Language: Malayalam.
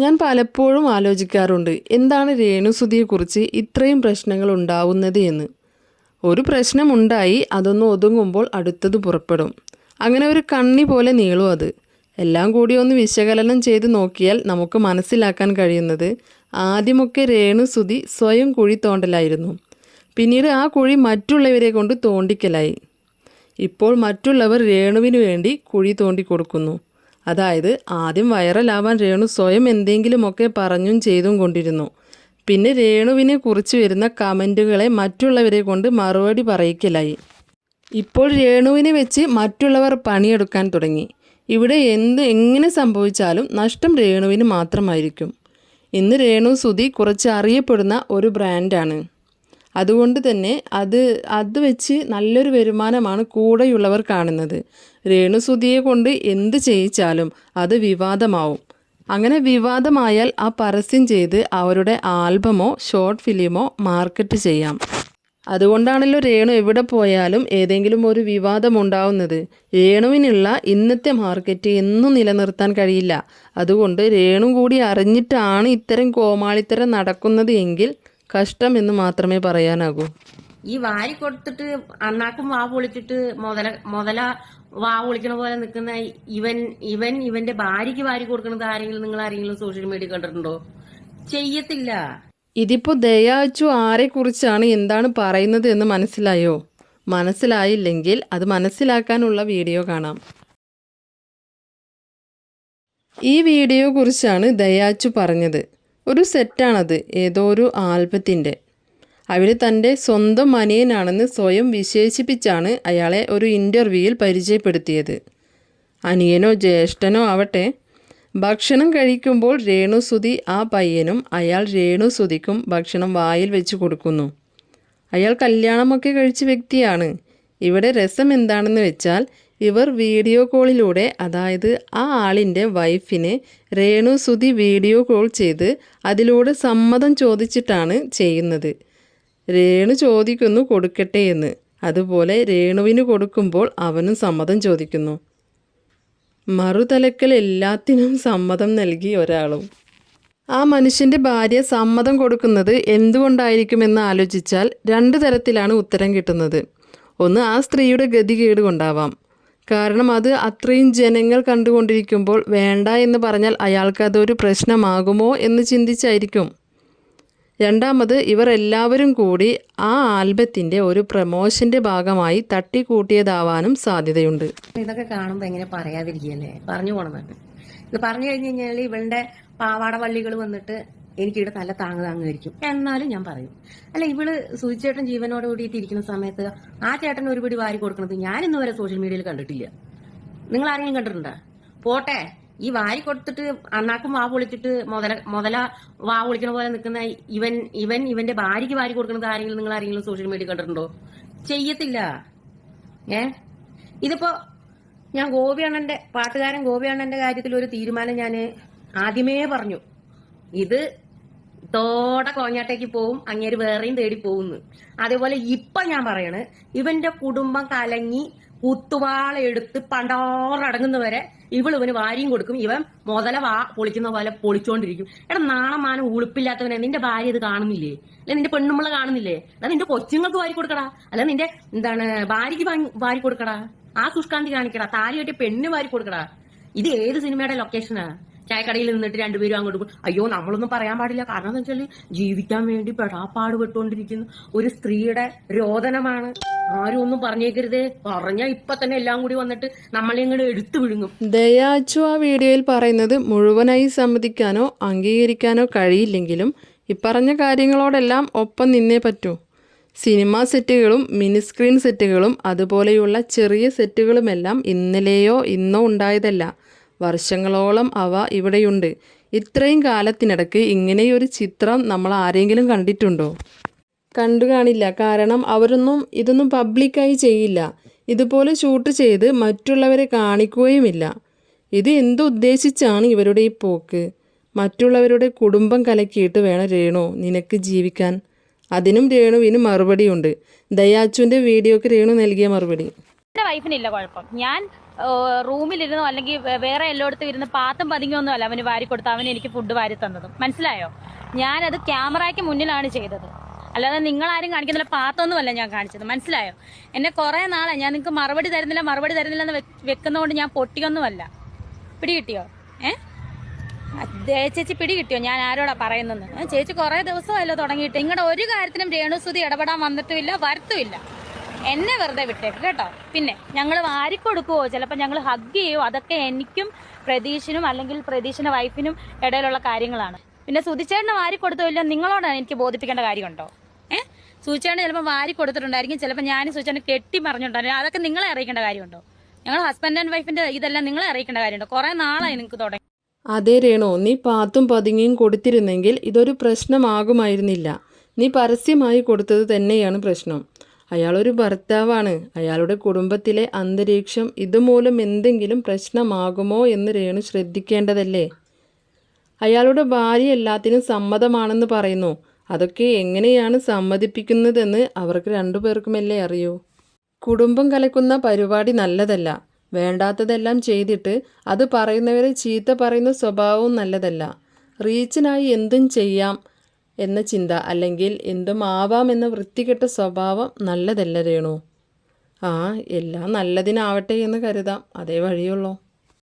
ഞാൻ പലപ്പോഴും ആലോചിക്കാറുണ്ട് എന്താണ് രേണുസുതിയെക്കുറിച്ച് ഇത്രയും പ്രശ്നങ്ങൾ ഉണ്ടാവുന്നത് എന്ന്. ഒരു പ്രശ്നമുണ്ടായി അതൊന്ന് ഒതുങ്ങുമ്പോൾ അടുത്തത് പുറപ്പെടും. അങ്ങനെ ഒരു കണ്ണി പോലെ നീളും അത്. എല്ലാം കൂടി ഒന്ന് വിശകലനം ചെയ്ത് നോക്കിയാൽ നമുക്ക് മനസ്സിലാക്കാൻ കഴിയുന്നത് ആദ്യമൊക്കെ രേണുസുതി സ്വയം കുഴി തോണ്ടലായിരുന്നു പിന്നീട് ആ കുഴി മറ്റുള്ളവരെ കൊണ്ട് തോണ്ടിക്കലായി. ഇപ്പോൾ മറ്റുള്ളവർ രേണുവിന് വേണ്ടി കുഴി തോണ്ടി കൊടുക്കുന്നു അതായത് ആദ്യം വൈറലാവാൻ രേണു സ്വയം എന്തെങ്കിലുമൊക്കെ പറഞ്ഞും ചെയ്തും കൊണ്ടിരുന്നു. പിന്നെ രേണുവിനെ കുറിച്ച് വരുന്ന കമന്റുകളെ മറ്റുള്ളവരെ കൊണ്ട് മറുപടി പറയിക്കലായി. ഇപ്പോൾ രേണുവിനെ വെച്ച് മറ്റുള്ളവർ പണിയെടുക്കാൻ തുടങ്ങി. ഇവിടെ എന്ത് എങ്ങനെ സംഭവിച്ചാലും നഷ്ടം രേണുവിന് മാത്രമായിരിക്കും. ഇന്ന് രേണു സുധി കുറച്ച് അറിയപ്പെടുന്ന ഒരു ബ്രാൻഡാണ്. അതുകൊണ്ട് തന്നെ അത് അത് വെച്ച് നല്ലൊരു വരുമാനമാണ് കൂടെയുള്ളവർ കാണുന്നത്. രേണുസുതിയെ കൊണ്ട് എന്ത് ചെയ്യിച്ചാലും അത് വിവാദമാവും. അങ്ങനെ വിവാദമായാൽ ആ പരസ്യം ചെയ്ത് അവരുടെ ആൽബമോ ഷോർട്ട് ഫിലിമോ മാർക്കറ്റ് ചെയ്യാം. അതുകൊണ്ടാണല്ലോ രേണു എവിടെ പോയാലും ഏതെങ്കിലും ഒരു വിവാദം ഉണ്ടാവുന്നത്. രേണുവിനുള്ള ഇന്നത്തെ മാർക്കറ്റ് എന്നും നിലനിർത്താൻ കഴിയില്ല. അതുകൊണ്ട് രേണു കൂടി അറിഞ്ഞിട്ടാണ് ഇത്തരം കോമാളിത്തരം നടക്കുന്നത് എങ്കിൽ കഷ്ടം എന്ന് മാത്രമേ പറയാനാകൂ. ഈ വാരി കൊടുത്തിട്ട് അണ്ണാക്കും വാ പൊളിച്ചിട്ട് മുതല മുതല വാ പൊളിക്കണ പോലെ നിൽക്കുന്ന ഇവൻ ഇവൻ ഇവന്റെ ഭാര്യയ്ക്ക് വാരി കൊടുക്കുന്നത് ആരെങ്കിലും നിങ്ങൾ ആരെങ്കിലും സോഷ്യൽ മീഡിയ കണ്ടിട്ടുണ്ടോ? ചെയ്യത്തില്ല. ഇതിപ്പോ ദയാച്ചു ആരെ കുറിച്ചാണ് എന്താണ് പറയുന്നത് എന്ന് മനസ്സിലായോ? മനസ്സിലായില്ലെങ്കിൽ അത് മനസ്സിലാക്കാനുള്ള വീഡിയോ കാണാം. ഈ വീഡിയോ കുറിച്ചാണ് ദയാച്ചു പറഞ്ഞത്. ഒരു സെറ്റാണത് ഏതോ ഒരു ആൽബത്തിന്റെ. അവിടെ തന്റെ സ്വന്തം അനിയനാണെന്ന് സ്വയം വിശേഷിപ്പിച്ചാണ് അയാളെ ഒരു ഇന്റർവ്യൂവിൽ പരിചയപ്പെടുത്തിയത്. അനിയനോ ജ്യേഷ്ഠനോ ആവട്ടെ ഭക്ഷണം കഴിക്കുമ്പോൾ രേണുസുതി ആ പയ്യനും അയാൾ രേണുസുതിക്കും ഭക്ഷണം വായിൽ വെച്ച് കൊടുക്കുന്നു. അയാൾ കല്യാണമൊക്കെ കഴിച്ച വ്യക്തിയാണ്. ഇവിടെ രസം എന്താണെന്ന് വെച്ചാൽ ഇവർ വീഡിയോ കോളിലൂടെ അതായത് ആ ആളിന്റെ വൈഫിനെ രേണു സുധി വീഡിയോ കോൾ ചെയ്ത് അതിലൂടെ സമ്മതം ചോദിച്ചിട്ടാണ് ചെയ്യുന്നത്. രേണു ചോദിക്കുന്നു കൊടുക്കട്ടെ എന്ന്. അതുപോലെ രേണുവിന് കൊടുക്കുമ്പോൾ അവനും സമ്മതം ചോദിക്കുന്നു. മറുതലക്കൽ എല്ലാത്തിനും സമ്മതം നൽകി ഒരാളും. ആ മനുഷ്യന്റെ ഭാര്യ സമ്മതം കൊടുക്കുന്നത് എന്തുകൊണ്ടായിരിക്കുമെന്ന് ആലോചിച്ചാൽ രണ്ട് തരത്തിലാണ് ഉത്തരം കിട്ടുന്നത്. ഒന്ന് ആ സ്ത്രീയുടെ ഗതികേട് കൊണ്ടാവാം. കാരണം അത് അത്രയും ജനങ്ങൾ കണ്ടുകൊണ്ടിരിക്കുമ്പോൾ വേണ്ട എന്ന് പറഞ്ഞാൽ അയാൾക്ക് അതൊരു പ്രശ്നമാകുമോ എന്ന് ചിന്തിച്ചായിരിക്കും. രണ്ടാമത് ഇവർ എല്ലാവരും കൂടി ആ ആൽബത്തിന്റെ ഒരു പ്രമോഷന്റെ ഭാഗമായി തട്ടിക്കൂട്ടിയതാവാനും സാധ്യതയുണ്ട്. ഇതൊക്കെ കാണുമ്പോൾ എങ്ങനെ പറയാതിരിക്കുകയല്ലേ? പറഞ്ഞു പോകണമെന്ന് ഇത് പറഞ്ഞു കഴിഞ്ഞു കഴിഞ്ഞാൽ ഇവളുടെ പാവാട വള്ളികൾ വന്നിട്ട് എനിക്കിവിടെ തല താങ്ങ് താങ്ങുമായിരിക്കും എന്നാലും ഞാൻ പറയും. അല്ല ഇവൾ സുചേട്ടൻ ജീവനോട് കൂടിയിട്ട് ഇരിക്കുന്ന സമയത്ത് ആ ചേട്ടൻ ഒരു പിടി വാരി കൊടുക്കുന്നത് ഞാൻ വരെ സോഷ്യൽ മീഡിയയിൽ കണ്ടിട്ടില്ല. നിങ്ങൾ ആരെങ്കിലും കണ്ടിട്ടുണ്ടോ? പോട്ടെ ഈ വാരി കൊടുത്തിട്ട് അണ്ണാക്കും വാ പൊളിച്ചിട്ട് മുതല മുതല വാ പൊളിക്കണ പോലെ നിൽക്കുന്ന ഇവൻ ഇവൻ ഇവന്റെ ഭാര്യയ്ക്ക് വാരി കൊടുക്കുന്നത് ആരെങ്കിലും നിങ്ങൾ ആരെങ്കിലും സോഷ്യൽ മീഡിയ കണ്ടിട്ടുണ്ടോ? ചെയ്യത്തില്ല. ഏ? ഇതിപ്പോ ഞാൻ ഗോപിയണ്ണന്റെ പാട്ടുകാരൻ ഗോപിയണ്ണന്റെ കാര്യത്തിൽ ഒരു തീരുമാനം ഞാൻ ആദ്യമേ പറഞ്ഞു. ഇത് തോടെ കോഞ്ഞാട്ടേക്ക് പോവും അങ്ങേര് വേറെയും തേടി പോകുന്നു. അതേപോലെ ഇപ്പൊ ഞാൻ പറയണ് ഇവന്റെ കുടുംബം കലങ്ങി കുത്തുവാള എടുത്ത് പണ്ടോറടങ്ങുന്നവരെ ഇവൾ ഇവന് വാരിയും കൊടുക്കും. ഇവൻ മുതല വാ പൊളിക്കുന്ന പോലെ പൊളിച്ചോണ്ടിരിക്കും. എടാ നാണമാനം ഉളുപ്പില്ലാത്തവനെ നിന്റെ ഭാര്യ ഇത് കാണുന്നില്ലേ? അല്ലെ നിന്റെ പെണ്ണുമ്പള കാണുന്നില്ലേ? അല്ല നിന്റെ കൊച്ചുങ്ങൾക്ക് വാരി കൊടുക്കടാ. അല്ല നിന്റെ എന്താണ് ഭാര്യക്ക് വാരി കൊടുക്കടാ. ആ സുഷ്കാന്തി കാണിക്കടാ. താലി കെട്ടിയ വാരി കൊടുക്കടാ. ഇത് ഏത് സിനിമയുടെ ലൊക്കേഷനാ ചായക്കടയിൽ നിന്നിട്ട് രണ്ടുപേരും അങ്ങോട്ട് അയ്യോ നമ്മളൊന്നും പറയാൻ പാടില്ല. കാരണം എന്താ വെച്ചാൽ ജീവിക്കാൻ വേണ്ടി പെടാപ്പാട് പെട്ടുകൊണ്ടിരിക്കുന്ന ഒരു സ്ത്രീയുടെ രോദനമാണ്. ആരും ഒന്നും പറഞ്ഞേക്കരുതേ. പറഞ്ഞ ഇപ്പൊ തന്നെ എല്ലാം കൂടി വന്നിട്ട് നമ്മളെ ഇങ്ങോട്ട് എടുത്തു വിഴുങ്ങും. ദയാച്ചു ആ വീഡിയോയിൽ പറയുന്നത് മുഴുവനായി സമ്മതിക്കാനോ അംഗീകരിക്കാനോ കഴിയില്ലെങ്കിലും ഇപ്പറഞ്ഞ കാര്യങ്ങളോടെല്ലാം ഒപ്പം നിന്നേ പറ്റൂ. സിനിമ സെറ്റുകളും മിനി സ്ക്രീൻ സെറ്റുകളും അതുപോലെയുള്ള ചെറിയ സെറ്റുകളുമെല്ലാം ഇന്നലെയോ ഇന്നോ ഉണ്ടായതല്ല. വർഷങ്ങളോളം അവ ഇവിടെയുണ്ട്. ഇത്രയും കാലത്തിനിടയ്ക്ക് ഇങ്ങനെയൊരു ചിത്രം നമ്മൾ ആരെങ്കിലും കണ്ടിട്ടുണ്ടോ? കണ്ടു കാണില്ല. കാരണം അവരൊന്നും ഇതൊന്നും പബ്ലിക്കായി ചെയ്യില്ല. ഇതുപോലെ ഷൂട്ട് ചെയ്ത് മറ്റുള്ളവരെ കാണിക്കുകയുമില്ല. ഇത് എന്തുദ്ദേശിച്ചാണ് ഇവരുടെ ഈ പോക്ക്? മറ്റുള്ളവരുടെ കുടുംബം കലക്കിയിട്ട് വേണം രേണു നിനക്ക് ജീവിക്കാൻ. അതിനും രേണുവിന് മറുപടിയുണ്ട്. ദയാച്ചുവിന്റെ വീഡിയോക്ക് രേണു നൽകിയ മറുപടി. എന്റെ വൈഫിനില്ല കുഴപ്പം. ഞാൻ റൂമിലിരുന്നോ അല്ലെങ്കിൽ വേറെ എല്ലായിടത്തും ഇരുന്ന് പാത്തും പതിങ്ങൊന്നും അല്ല അവന് വാരി കൊടുത്ത് അവന് എനിക്ക് ഫുഡ് വാരി തന്നതും. മനസ്സിലായോ? ഞാനത് ക്യാമറയ്ക്ക് മുന്നിലാണ് ചെയ്തത്. അല്ലാതെ നിങ്ങളാരും കാണിക്കുന്നില്ല പാത്തൊന്നുമല്ല ഞാൻ കാണിച്ചത്. മനസ്സിലായോ? എന്നെ കുറേ നാളെ ഞാൻ നിങ്ങൾക്ക് മറുപടി തരുന്നില്ല മറുപടി തരുന്നില്ല എന്ന് വെക്കുന്നതുകൊണ്ട് ഞാൻ പൊട്ടിയൊന്നുമല്ല. പിടി കിട്ടിയോ ഏ ചേച്ചി പിടി കിട്ടിയോ ഞാൻ ആരോടാ പറയുന്നത്? ചേച്ചി കുറേ ദിവസമല്ലോ തുടങ്ങിയിട്ട്. നിങ്ങളുടെ ഒരു കാര്യത്തിനും രേണുസുതി ഇടപെടാൻ വന്നിട്ടുമില്ല വരത്തുമില്ല. എന്നെ വെറുതെ വിട്ടേക്ക് കേട്ടോ. പിന്നെ ഞങ്ങൾ വാരിക്കൊടുക്കുവോ? ചിലപ്പോൾ ഞങ്ങൾ ഹഗ് ചെയ്യുമോ അതൊക്കെ എനിക്കും പ്രതീഷിനും അല്ലെങ്കിൽ പ്രതീഷിന്റെ വൈഫിനും ഇടയിലുള്ള കാര്യങ്ങളാണ്. പിന്നെ സുതിച്ചേട്ടനെ വാരി കൊടുത്തോ ഇല്ല നിങ്ങളോടാണ് എനിക്ക് ബോധിപ്പിക്കേണ്ട കാര്യമുണ്ടോ? ഏഹ് സുചേട്ടന് ചിലപ്പോൾ വാരി കൊടുത്തിട്ടുണ്ടായിരിക്കും ചിലപ്പോൾ ഞാനും സുചേട്ടനെ കെട്ടി പറഞ്ഞിട്ടുണ്ടായിരുന്നു അതൊക്കെ നിങ്ങളെ അറിയിക്കേണ്ട കാര്യമുണ്ടോ? ഞങ്ങൾ ഹസ്ബൻഡ് ആൻഡ് വൈഫിന്റെ ഇതെല്ലാം നിങ്ങളെ അറിയിക്കേണ്ട കാര്യമുണ്ടോ? കുറേ നാളായി നിങ്ങൾക്ക് തുടങ്ങി. അതേ രേണോ നീ പാത്തും പതുങ്ങിയും കൊടുത്തിരുന്നെങ്കിൽ ഇതൊരു പ്രശ്നമാകുമായിരുന്നില്ല. നീ പരസ്യമായി കൊടുത്തത് തന്നെയാണ് പ്രശ്നം. അയാളൊരു ഭർത്താവാണ്. അയാളുടെ കുടുംബത്തിലെ അന്തരീക്ഷം ഇതുമൂലം എന്തെങ്കിലും പ്രശ്നമാകുമോ എന്ന് രേണു ശ്രദ്ധിക്കേണ്ടതല്ലേ? അയാളുടെ ഭാര്യ എല്ലാത്തിനും സമ്മതമാണെന്ന് പറയുന്നു. അതൊക്കെ എങ്ങനെയാണ് സമ്മതിപ്പിക്കുന്നതെന്ന് അവർക്ക് രണ്ടുപേർക്കുമല്ലേ അറിയൂ. കുടുംബം കലക്കുന്ന പരിപാടി നല്ലതല്ല. വേണ്ടാത്തതെല്ലാം ചെയ്തിട്ട് അത് പറയുന്നവരെ ചീത്ത പറയുന്ന സ്വഭാവവും നല്ലതല്ല. റീച്ചിനായി എന്തും ചെയ്യാം. എന്ന ചിന്ത അല്ലെങ്കിൽ എന്തും ആവാം എന്ന വൃത്തികെട്ട സ്വഭാവം നല്ലതല്ല രേണു? ആ എല്ലാം നല്ലതിനാവട്ടെ എന്ന് കരുതാം. അതേ വഴിയുള്ളൂ.